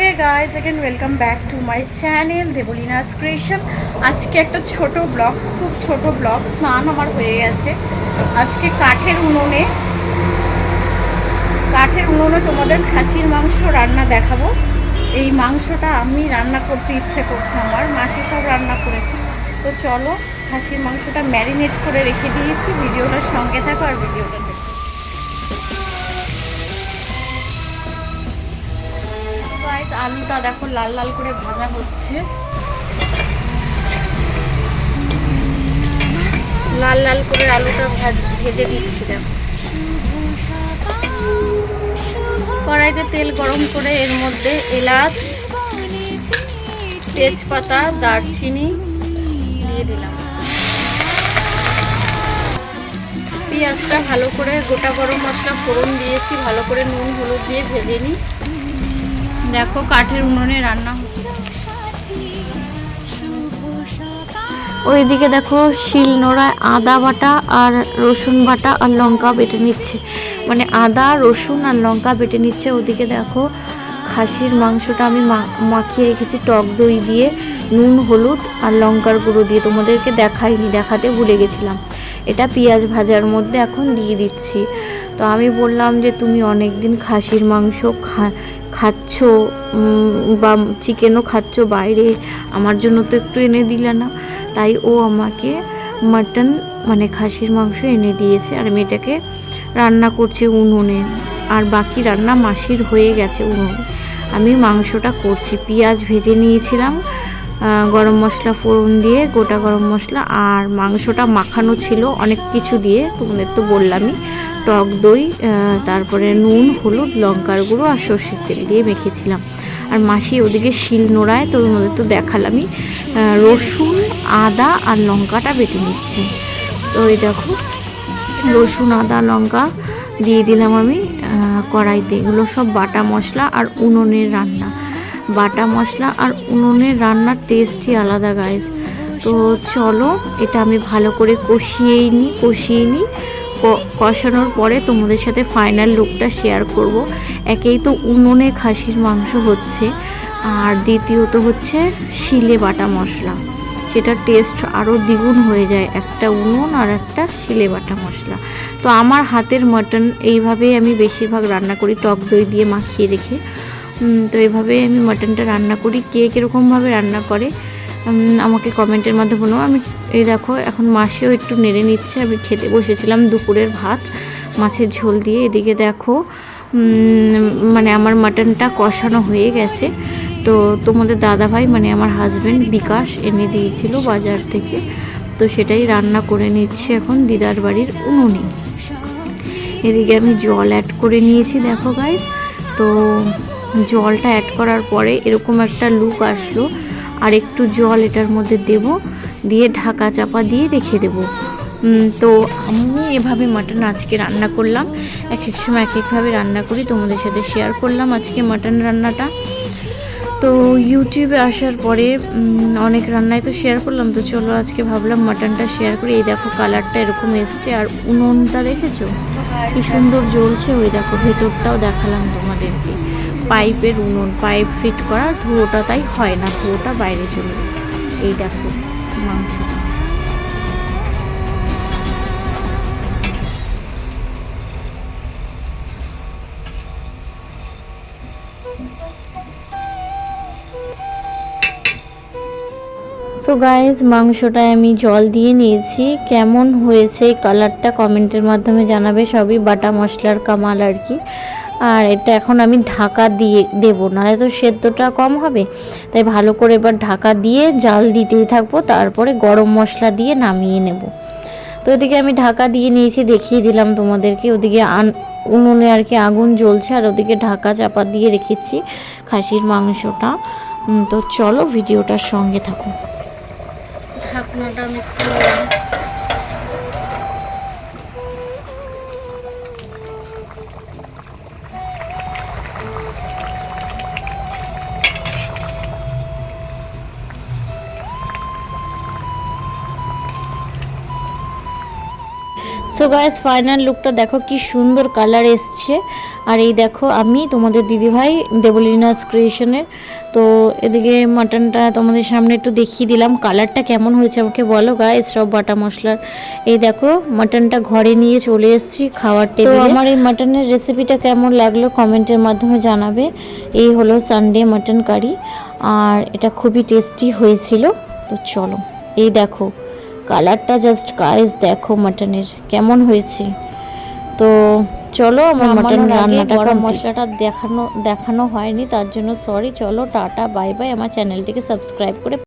Hey guys again welcome back to my channel Deblina's creation আজকে একটা ছোট blog খুব ছোট ব্লগ স্নান আমার হয়ে গেছে। আজকে কাঠের উনুনে কাঠের উনুনে তোমাদের খাসির মাংস রান্না দেখাবো। এই মাংসটা আমি রান্না করতে ইচ্ছে করছে আমার, মাসি সব রান্না করেছে। তো চলো, খাসির মাংসটা ম্যারিনেট করে রেখে দিয়েছি ভিডিওটার সঙ্গে থাকো আর ভিডিওটা আলুটা দেখো লাল লাল করে ভাজা হচ্ছে। লাল লাল করে আলুটা ভাজ- দিচ্ছি দেখো। কড়াইতে তেল গরম করে এর মধ্যে এলাচ, তেজপাতা, দারচিনি দিয়ে দিলাম। পেঁয়াজটা ভালো করে গোটা গরম মশলা ফোড়ন দিয়েছি, ভালো করে নুন, হলুদ দিয়ে ভেজে নিই। দেখো, কাঠের উনুনে রান্না ওইদিকে দেখো শিল নোড়ায় আদা বাটা আর রসুন বাটা আর লঙ্কা বেটে নিচ্ছে। মানে আদা, রসুন আর লঙ্কা বেটে নিচ্ছে। ওদিকে দেখো, খাসির মাংসটা আমি মাখিয়ে রেখেছি, টক দই দিয়ে, নুন, হলুদ আর লঙ্কার গুঁড়ো দিয়ে। তোমাদেরকে দেখাইনি, দেখাতে ভুলে গেছিলাম। এটা পেঁয়াজ ভাজার মধ্যে এখন দিয়ে দিচ্ছি। তো আমি বললাম যে, তুমি অনেক দিন খাসির মাংস খা খাচ্ছ বা চিকেনও খাচ্ছ বাইরে, আমার জন্য তো একটু এনে দিলে না। তাই ও আমাকে মাটন মানে খাসির মাংস এনে দিয়েছে, আর আমি এটাকে রান্না করছি উনুনে। আর বাকি রান্না মাসির হয়ে গেছে উনুনে। আমি মাংসটা করছি, পেঁয়াজ ভেজে নিয়েছিলাম গরম মশলা ফোড়ন দিয়ে, গোটা গরম মশলা, আর মাংসটা মাখানো ছিল অনেক কিছু দিয়ে, তোমাদের তো বললামই। টক দই তারপরে নুন, হলুদ, লঙ্কার গুঁড়ো আর সর্ষের তেল দিয়ে মেখেছিলাম। আর মাসি ওদিকে শিল নোড়ায় তো তোমাদের তো দেখালামই। রসুন, আদা আর লঙ্কাটা বেটে নিচ্ছে। তো এই দেখো, রসুন, আদা, লঙ্কা দিয়ে দিলাম আমি কড়াইতে। এগুলো সব বাটা মশলা আর উনুনের রান্না। বাটা মশলা আর উনুনের রান্নার টেস্টই আলাদা গাইস তো চলো, এটা আমি ভালো করে কষিয়েই নিই কষিয়ে নিই কষানোর পরে তোমাদের সাথে ফাইনাল লুকটা শেয়ার করব। একেই তো উনুনে খাসির মাংস হচ্ছে, আর দ্বিতীয়ত হচ্ছে শিলে বাটা মশলা। সেটার টেস্ট আরও দ্বিগুণ হয়ে যায়, একটা উনুন আর একটা শিলে বাটা মশলা। তো আমার হাতের মটন এইভাবেই আমি বেশিরভাগ রান্না করি, টক দই দিয়ে মাখিয়ে রেখে। তো এইভাবে আমি মটনটা রান্না করি। কে কীরকমভাবে রান্না করে আমাকে কমেন্টের মাধ্যমে আমি, এই দেখো, এখন মাসেও একটু নেড়ে নিচ্ছে, আমি খেতে বসেছিলাম দুপুরের ভাত, মাছের ঝোল দিয়ে, এদিকে দেখো মানে আমার মাটনটা কষানো হয়ে গেছে, তো তোমাদের দাদাভাই মানে আমার হাজব্যান্ড বিকাশ, এনে দিয়েছিল বাজার থেকে, তো সেটাই রান্না করে নিচ্ছে এখন দিদার বাড়ির উনুনে। এদিকে আমি জল অ্যাড করে নিয়েছি, দেখো গাইস তো জলটা অ্যাড করার পরে এরকম একটা লুক আসলো আর একটু জল এটার মধ্যে দেব, দিয়ে ঢাকা চাপা দিয়ে রেখে দেব। তো আমি এভাবে মাটন আজকে রান্না করলাম। এক এক সময় এক একভাবে রান্না করি, তোমাদের সাথে শেয়ার করলাম আজকে মাটন রান্নাটা। তো ইউটিউবে আসার পরে অনেক রান্নায় তো শেয়ার করলাম। তো চলো আজকে ভাবলাম মাটনটা শেয়ার করি। এই দেখো কালারটা এরকম এসছে। আর উনুনটা দেখেছ? কি সুন্দর জ্বলছে ওই দেখো, ভেতরটাও দেখালাম তোমাদেরকে। পাইপের উনুন, পাইপ ফিট করা ধুয়োটা তাই হয় না, ধুয়োটা বাইরে চলে। এই দেখো মাংসটা সো গাইজ মাংসটায় আমি জল দিয়ে নিয়েছি। কেমন হয়েছে কালারটা কমেন্টের মাধ্যমে জানাবে সবই বাটা মশলার কামাল আর কি। আর এটা এখন আমি ঢাকা দিয়ে দেবো, নাহলে তো সেদ্ধটা কম হবে। তাই ভালো করে এবার ঢাকা দিয়ে জাল দিতেই থাকব, তারপরে গরম মশলা দিয়ে নামিয়ে নেব। তো ওদিকে আমি ঢাকা দিয়ে নিয়েছি, দেখিয়ে দিলাম তোমাদেরকে। ওদিকে আন, উনুনে আর কি আগুন জ্বলছে, আর ওদিকে ঢাকা চাপা দিয়ে রেখেছি খাসির মাংসটা। তো চলো ভিডিওটার সঙ্গে থাকো। ঢাকনাটা আমি সো গাইস ফাইনাল লুকটা দেখো কি সুন্দর কালার এসছে। আর এই দেখো আমি তোমাদের দিদিভাই দেবলিনাস ক্রিয়েশনের তো এদিকে মাটনটা তোমাদের সামনে একটু দেখিয়ে দিলাম কালারটা কেমন হয়েছে আমাকে বলো গাইস সব বাটা মশলার। এই দেখো মাটনটা ঘরে নিয়ে চলে এসেছি খাওয়ার টেবিলে আমার এই মাটনের রেসিপিটা কেমন লাগল কমেন্টের মাধ্যমে জানাবে। এই হলো সানডে মাটন কারি আর এটা খুবই টেস্টি হয়েছিল। তো চলো এই দেখো। কালারটা জাস্ট গাইস দেখো মাটনের কেমন হয়েছে। তো চলো আমার মাটন রান্নাটা গরম মশলাটা দেখানো দেখানো হয়নি তার জন্য সরি চলো টাটা বাই বাই আমার চ্যানেলটিকে সাবস্ক্রাইব করে